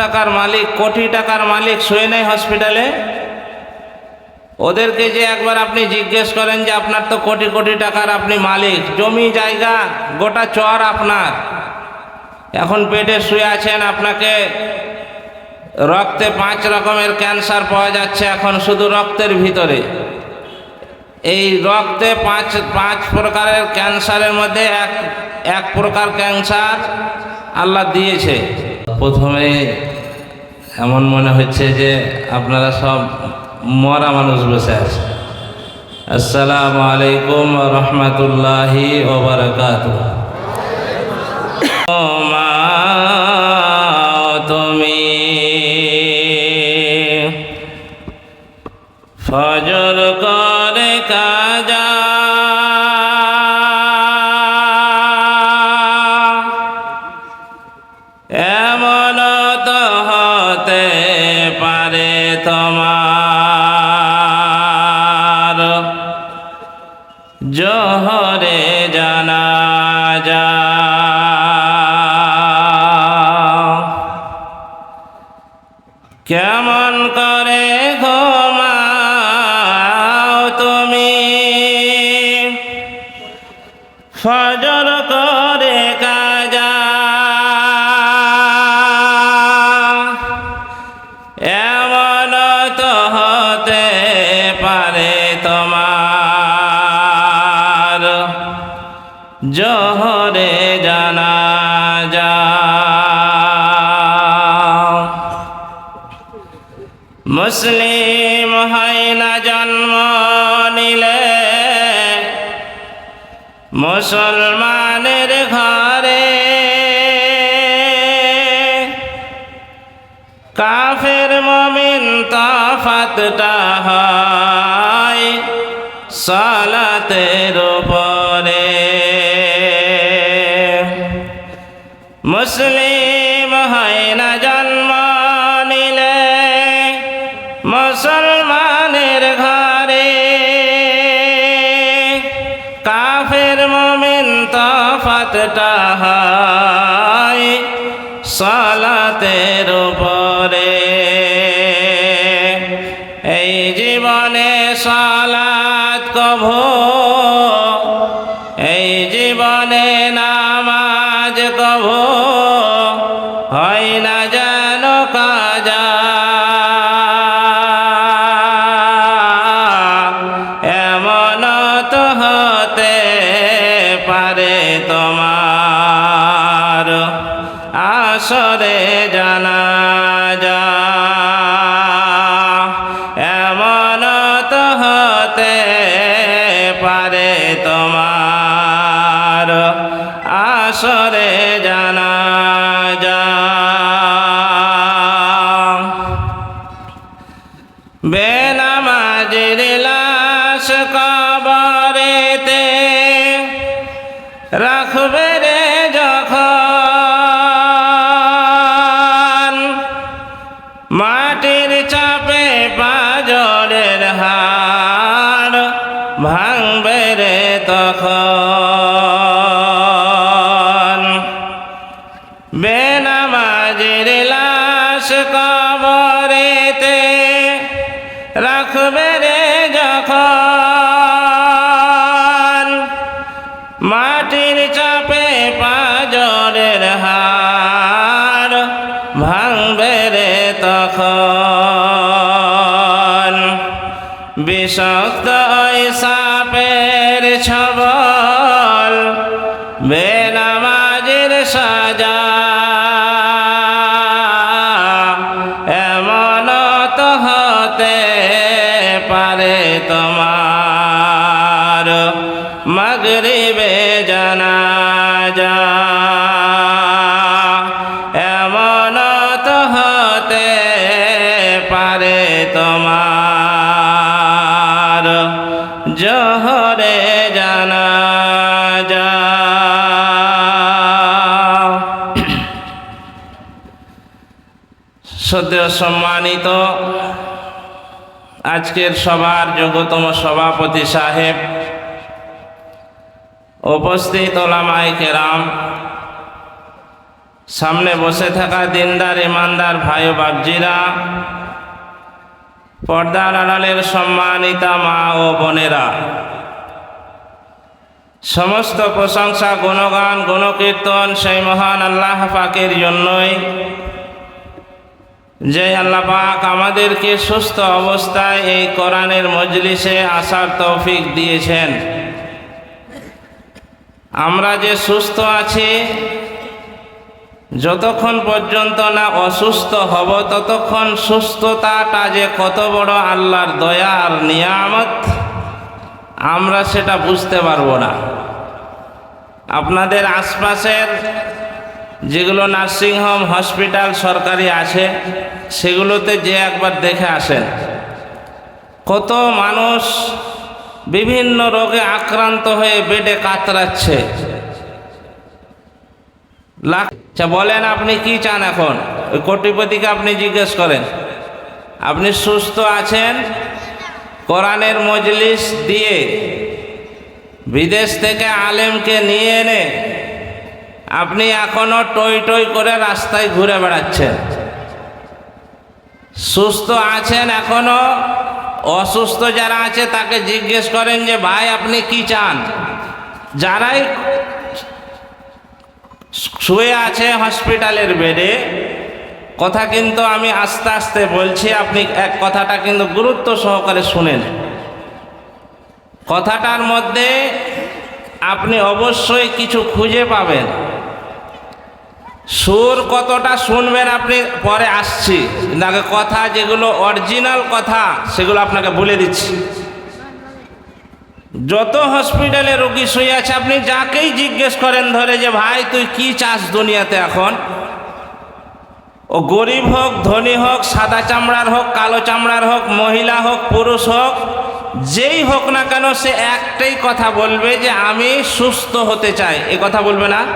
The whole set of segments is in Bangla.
টাকার মালিক, কোটি টাকার মালিক শুয়ে নেয় হসপিটালে ওদেরকে যে একবার আপনি জিজ্ঞেস করেন যে, আপনার তো কোটি কোটি টাকার আপনি মালিক, জমি, জায়গা, গোটা চর আপনার। এখন পেটে শুয়ে আছেন, আপনাকে রক্তে পাঁচ রকমের ক্যান্সার পাওয়া যাচ্ছে, এখন শুধু রক্তের ভিতরে। এই রক্তে পাঁচ পাঁচ প্রকারের ক্যান্সারের মধ্যে এক এক প্রকার ক্যান্সার আল্লাহ দিয়েছে। প্রথমে এমন মনে হচ্ছে যে আপনারা সব মরা মানুষ বসে আছে। আসসালামু আলাইকুম রহমতুল্লাহি ওবরাকাত তুমি ফজর করে কাজা যা জহরে জানা যা। মুসলিম হয় না জন্ম নিলে, মুসলমানের ঘরে কাফের মমিন তফাতটা হয় সালাতের উপরে মুসলিম হয় না জন্ম নিলে মুসলমানের ঘরে। কাফের মমিন তফাতটা হয় সালাতের উপরে। আসরে জানা যা। বেনামাজের লাশ কবরেতে রাখবে রে যখন। মাটির চাপে পাজরের ওই সাপের ছবল বেনামাজের সাজা। এমন তো হতে পারে তোমার মগরিবে জানা। সদ্য সম্মানিত আজকের সবার যোগ্যতম সভাপতি সাহেব, উপস্থিত ওলামাই কেরাম, সামনে বসে থাকা দিনদার, ইমানদার ভাই বাবজিরা পর্দার আড়ালের সম্মানিতা মা ও বোনেরা, সমস্ত প্রশংসা, গুণগান, গুণকীর্তন সেই মহান আল্লাহ পাকের জন্যই যে আল্লাহ পাক আমাদেরকে সুস্থ অবস্থায় এই কোরআনের মজলিসে আসার তৌফিক দিয়েছেন। আমরা যে সুস্থ আছি, যতক্ষণ পর্যন্ত না অসুস্থ হব, ততক্ষণ সুস্থতাটা যে কত বড় আল্লাহর দয়া আর নিয়ামত, আমরা সেটা বুঝতে পারব না। আপনাদের আশপাশের যেগুলো নার্সিংহোম, হসপিটাল, সরকারি আছে, সেগুলোতে যে একবার দেখে আসেন। কত মানুষ বিভিন্ন রোগে আক্রান্ত হয়ে বেডে কাতরাচ্ছে। আচ্ছা বলেন আপনি কি চান এখন? ওই কোটিপতিকে আপনি জিজ্ঞেস করেন। আপনি সুস্থ আছেন? কোরআনের মজলিস দিয়ে বিদেশ থেকে আলেমকে নিয়ে এনে আপনি এখনও টই টই করে রাস্তায় ঘুরে বেড়াচ্ছেন। সুস্থ আছেন এখনও? অসুস্থ যারা আছে তাকে জিজ্ঞেস করেন যে, ভাই, আপনি কি চান? যারাই শুয়ে আছে হসপিটালের বেডে, কথা কিন্তু আমি আস্তে আস্তে বলছি, আপনি এক কথাটা কিন্তু গুরুত্ব সহকারে শুনেন। কথাটার মধ্যে আপনি অবশ্যই কিছু খুঁজে পাবেন। সুর কতটা শুনবেন আপনি? পরে আসছি। আগে কথা, যেগুলো অরিজিনাল কথা, সেগুলো আপনাকে বলে দিচ্ছি। যত হসপিটালে রোগী শুয়ে আছে, আপনি যাকেই জিজ্ঞেস করেন ধরে যে, ভাই, তুই কি চাস দুনিয়াতে এখন? ও গরিব হোক, ধনী হোক, সাদা চামড়ার হোক, কালো চামড়ার হোক, মহিলা হোক, পুরুষ হোক, যেই হোক না কেন সে একটাই কথা বলবে যে, আমি সুস্থ হতে চাই। এ কথা বলবে না?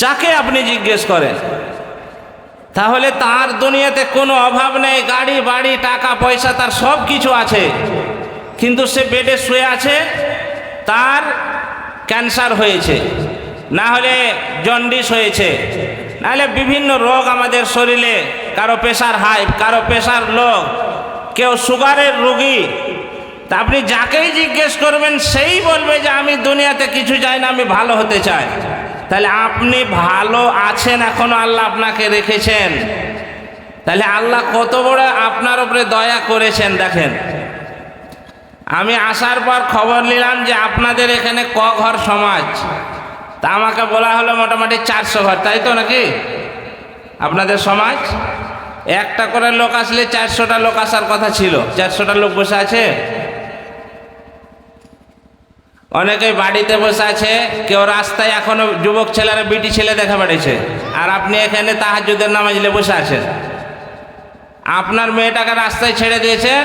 যাকে আপনি জিজ্ঞেস করেন, তাহলে তার দুনিয়াতে কোনো অভাব নেই, গাড়ি, বাড়ি, টাকা, পয়সা, তার সব কিছু আছে। কিন্তু সে বেডে শুয়ে আছে, তার ক্যান্সার হয়েছে, না হলে জন্ডিস হয়েছে নাহলে বিভিন্ন রোগ আমাদের শরীরে, কারও প্রেশার হাই, কারও প্রেশার লো, কেউ সুগারের রুগী। তা আপনি যাকেই জিজ্ঞেস করবেন, সেই বলবে যে আমি দুনিয়াতে কিছু চাই না, আমি ভালো হতে চাই। তাহলে আপনি ভালো আছেন এখনও আল্লাহ আপনাকে রেখেছেন। তাহলে আল্লাহ কত বড় আপনার উপরে দয়া করেছেন দেখেন। আমি আসার পর খবর নিলাম যে আপনাদের এখানে ক ঘর সমাজ। তা আমাকে বলা হলো মোটামুটি চারশো ঘর, তাই তো নাকি? আপনাদের সমাজ? একটা করে লোক আসলে চারশোটা লোক আসার কথা ছিল, চারশোটা লোক বসে আছে। অনেকেই বাড়িতে বসে আছে, কেউ রাস্তায় এখনও যুবক ছেলেরা বিটি ছেলে দেখা বেড়েছে। আর আপনি এখানে তাহাজুদের নামাজলে বসে আছেন। আপনার মেয়েটাকে রাস্তায় ছেড়ে দিয়েছেন,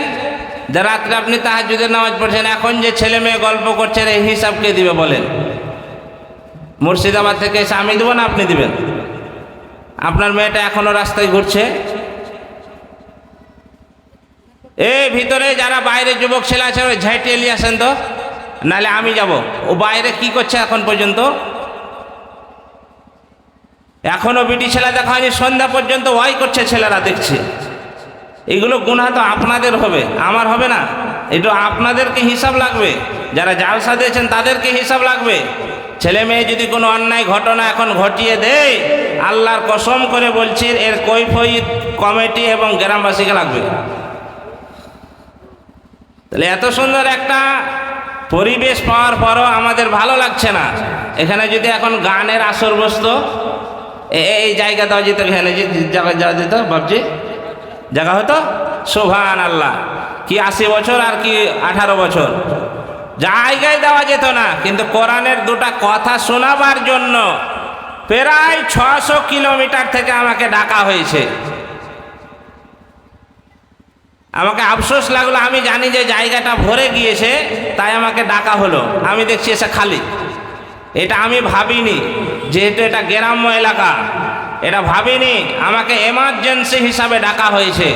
যে রাত্রে আপনি তাহাজুদের নামাজ পড়ছেন, এখন যে ছেলে মেয়ে গল্প করছেন, এই হিসাব কে দিবে বলেন? মুর্শিদাবাদ থেকে এসে আমি দেবো না, আপনি দিবেন? আপনার মেয়েটা এখনও রাস্তায় ঘুরছে? এই ভিতরে যারা বাইরে যুবক ছেলে আছে, ওই ঝাঁটিয়ে নিয়ে আসেন তো? নাহলে আমি যাব। ও বাইরে কি করছে এখন পর্যন্ত? এখনও বিটি ছেলে দেখা হয়নি, সন্ধ্যা পর্যন্ত ওয়াই করছে ছেলেরা দেখছে। এগুলো গুণা তো আপনাদের হবে, আমার হবে না। এটা আপনাদেরকে হিসাব লাগবে, যারা জালসা দিয়েছেন তাদেরকে হিসাব লাগবে। ছেলে মেয়ে যদি কোনো অন্যায় ঘটনা এখন ঘটিয়ে দেয়, আল্লাহর কসম করে বলছি, এর কৈফিয়ত কমিটি এবং গ্রামবাসীকে লাগবে। তাহলে এত সুন্দর একটা পরিবেশ পাওয়ার পরও আমাদের ভালো লাগছে না। এখানে যদি এখন গানের আসর বসতো এই জায়গা দেওয়া যেত, এখানে যাওয়া যেত বাবজি জায়গা হতো? সোভান আল্লাহ কি আশি বছর আর কি আঠারো বছর? জায়গায় দেওয়া যেত না, কিন্তু কোরআনের দুটা কথা শোনাবার জন্য প্রায় ছশো কিলোমিটার থেকে আমাকে ডাকা হয়েছে। আমাকে আফসোস লাগল, আমি জানি যে জায়গাটা ভরে গিয়েছে, তাই আমাকে ডাকা হলো। আমি দেখছি এসে খালি। এটা আমি ভাবিনি, যেহেতু এটা গ্রাম্য এলাকা, এটা ভাবিনি, আমাকে এমার্জেন্সি হিসাবে ডাকা হয়েছে।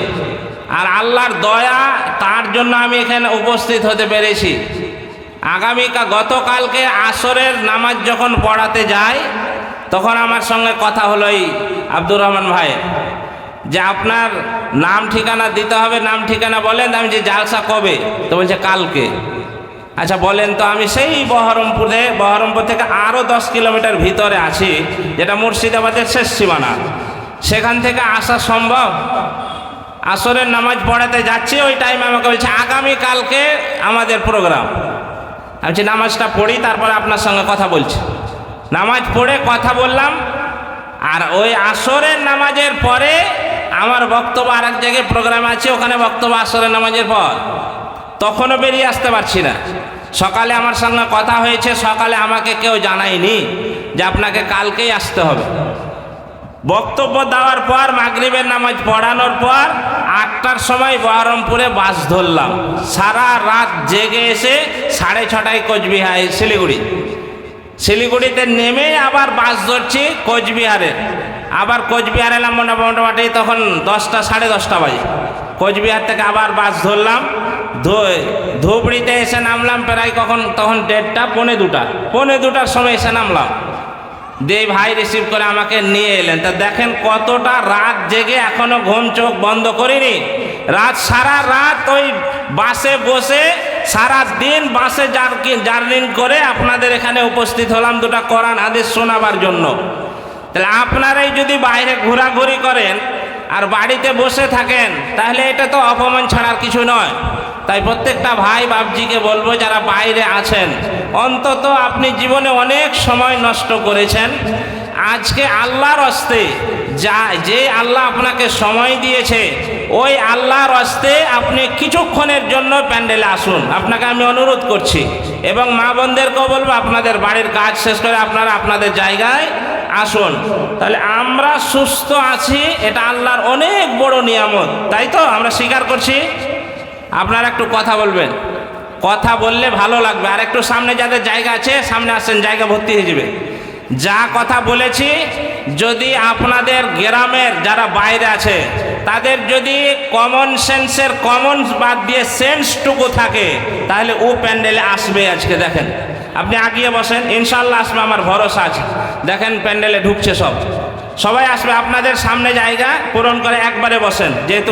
আর আল্লাহর দয়া, তার জন্য আমি এখানে উপস্থিত হতে পেরেছি। আগামীকা গতকালকে আসরের নামাজ যখন পড়াতে যাই, তখন আমার সঙ্গে কথা হলো এই আব্দুর রহমান ভাই, যে আপনার নাম ঠিকানা দিতে হবে, নাম ঠিকানা বলেন আমি যে জালসা কবে? তো বলছে কালকে। আচ্ছা বলেন তো আমি সেই বহরমপুরে, বহরমপুর থেকে আরও দশ কিলোমিটার ভিতরে আছি, যেটা মুর্শিদাবাদের শেষ সীমানা। সেখান থেকে আসা সম্ভব? আসরের নামাজ পড়াতে যাচ্ছি, ওই টাইম আমাকে বলছে, আগামী কালকে আমাদের প্রোগ্রাম আমি বলছি, নামাজটা পড়ি, তারপরে আপনার সঙ্গে কথা বলছি। নামাজ পড়ে কথা বললাম, আর ওই আসরের নামাজের পরে আমার বক্তব্য আর এক জায়গায় প্রোগ্রাম আছে, ওখানে বক্তব্য আসরের নামাজের পর। তখনও বেরিয়ে আসতে পারছি না। সকালে আমার সঙ্গে কথা হয়েছে, সকালে আমাকে কেউ জানায়নি যে আপনাকে কালকেই আসতে হবে। বক্তব্য দেওয়ার পর, মাগরিবের নামাজ পড়ানোর পর, আটটার সময় বহরমপুরে বাস ধরলাম। সারা রাত জেগে এসে সাড়ে ছটায় কোচবিহার, শিলিগুড়ি। শিলিগুড়িতে নেমে আবার বাস ধরছি কোচবিহারে। আবার কোচবিহার এলাম মোটামুটি তখন দশটা, সাড়ে দশটা বাজে। কোচবিহার থেকে আবার বাস ধরলাম। ধুবড়িতে এসে নামলাম প্রায় কখন, তখন দেড়টা, পৌনে দুটা। পৌনে দুটার সময় এসে নামলাম। দিয়ে ভাই রিসিভ করে আমাকে নিয়ে এলেন। তা দেখেন কতটা রাত জেগে এখনও ঘুম চোখ বন্ধ করিনি। রাত, সারা রাত ওই বাসে বসে, সারা দিন বাসে জার্নিং করে আপনাদের এখানে উপস্থিত হলাম দুটা কোরআন আদেশ শোনাবার জন্য। তাহলে আপনারাই যদি বাইরে ঘোরাঘুরি করেন আর বাড়িতে বসে থাকেন, তাহলে এটা তো অপমান ছাড়ার কিছু নয়। তাই প্রত্যেকটা ভাই বাবজিকে বলব, যারা বাইরে আছেন, অন্তত আপনি জীবনে অনেক সময় নষ্ট করেছেন। আজকে আল্লাহর হস্তে যা, যে আল্লাহ আপনাকে সময় দিয়েছে, ওই আল্লাহর হস্তে আপনি কিছুক্ষণের জন্য প্যান্ডেলে আসুন। আপনাকে আমি অনুরোধ করছি। এবং মা বোনদেরকেও বলব, আপনাদের বাড়ির কাজ শেষ করে আপনারা আপনাদের জায়গায় আসুন। তাহলে আমরা সুস্থ আছি, এটা আল্লাহর অনেক বড় নিয়ামত। তাই তো? আমরা স্বীকার করছি? আপনারা একটু কথা বলবেন। কথা বললে ভালো লাগবে। আর একটু সামনে যাদের জায়গা আছে, সামনে আসেন, জায়গা ভর্তি হয়ে যাবে। যা কথা বলেছি, যদি আপনাদের গ্রামের যারা বাইরে আছে, তাদের যদি কমন সেন্সের কমন বাদ দিয়ে সেন্সটুকু থাকে, তাহলে ও প্যান্ডেলে আসবে আজকে, দেখেন। আপনি আগিয়ে বসেন ইনশাল্লাহ আসবে, আমার ভরসা আছে। দেখেন প্যান্ডেলে ঢুকছে সব। সবাই আসবে আপনাদের সামনে জায়গা পূরণ করে একবারে বসেন। যেহেতু